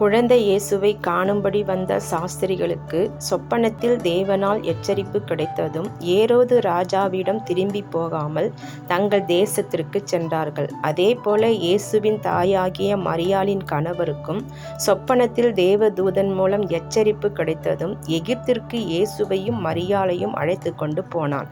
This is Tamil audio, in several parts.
குழந்தை இயேசுவை காணும்படி வந்த சாஸ்திரிகளுக்கு சொப்பனத்தில் தேவனால் எச்சரிப்பு கிடைத்ததும் ஏரோது ராஜாவிடம் திரும்பி போகாமல் தங்கள் தேசத்திற்கு சென்றார்கள். அதேபோல இயேசுவின் தாயாகிய மரியாளின் கணவருக்கும் சொப்பனத்தில் தேவதூதன் மூலம் எச்சரிப்பு கிடைத்ததும் எகிப்திற்கு இயேசுவையும் மரியாளையும் அழைத்து கொண்டு போனான்.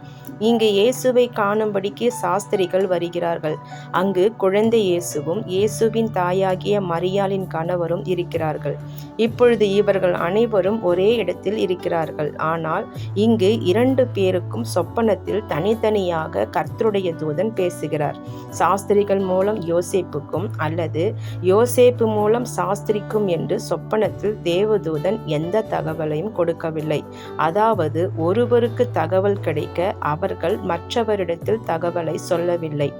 இங்கு இயேசுவை காணும்படிக்கு சாஸ்திரிகள் வருகிறார்கள். அங்கு குழந்தை இயேசுவும் இயேசுவின் தாயாகிய மரியாளின் கணவரும் இருக்கிறார்கள். இப்பொழுது இவர்கள் அனைவரும் ஒரே இடத்தில் இருக்கிறார்கள். ஆனால் இங்கு இரண்டு பேருக்கும் சொப்பனத்தில் தனித்தனியாக கர்த்தருடைய தூதன் பேசுகிறார். சாஸ்திரிகள் மூலம் யோசேப்புக்கும் அல்லது யோசேப்பு மூலம் சாஸ்திரிக்கும் என்று சொப்பனத்தில் தேவதூதன் எந்த தகவலையும் கொடுக்கவில்லை. அதாவது ஒருவருக்கு தகவல் கிடைக்க அவர்கள் மற்றவரிடத்தில் தகவலை சொல்லவில்லை.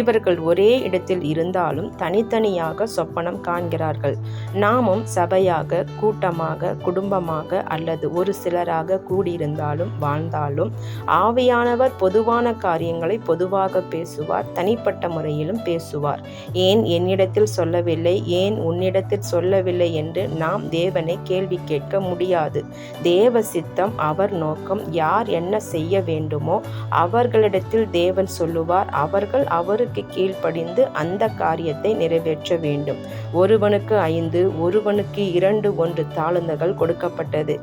இவர்கள் ஒரே இடத்தில் இருந்தாலும் தனித்தனியாக சொப்பனம் காண்கிறார்கள். நாம் தினமும் சபையாக கூட்டமாக குடும்பமாக அல்லது ஒரு சிலராக கூடியிருந்தாலும் வாழ்ந்தாலும் ஆவியானவர் பொதுவான காரியங்களை பொதுவாக பேசுவார் தனிப்பட்ட முறையிலும் பேசுவார். ஏன் என்னிடத்தில் சொல்லவில்லை? ஏன் உன்னிடத்தில் சொல்லவில்லை என்று நாம் தேவனை கேள்வி கேட்க முடியாது. தேவ சித்தம் அவர் நோக்கம் யார் என்ன செய்ய வேண்டுமோ அவர்களிடத்தில் தேவன் சொல்லுவார். அவர்கள் அவருக்கு கீழ்ப்படிந்து அந்த காரியத்தை நிறைவேற்ற வேண்டும். ஒருவனுக்கு ஐந்து ஒரு ஒருவனுக்கு இரண்டு ஒன்று தாளுந்துகள் கொடுக்கப்பட்டது.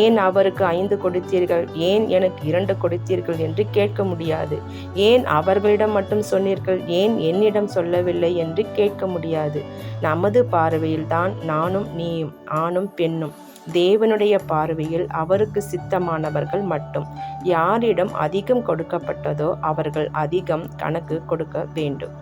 ஏன் அவருக்கு ஐந்து கொடுத்தீர்கள்? ஏன் எனக்கு இரண்டு கொடுத்தீர்கள் என்று கேட்க முடியாது. ஏன் அவர்களிடம் மட்டும் சொன்னீர்கள்? ஏன் என்னிடம் சொல்லவில்லை என்று கேட்க முடியாது. நமது பார்வையில்தான் நானும் நீயும் ஆணும் பெண்ணும். தேவனுடைய பார்வையில் அவருக்கு சித்தமானவர்கள் மட்டும். யாரிடம் அதிகம் கொடுக்கப்பட்டதோ அவர்கள் அதிகம் கணக்கு கொடுக்க வேண்டும்.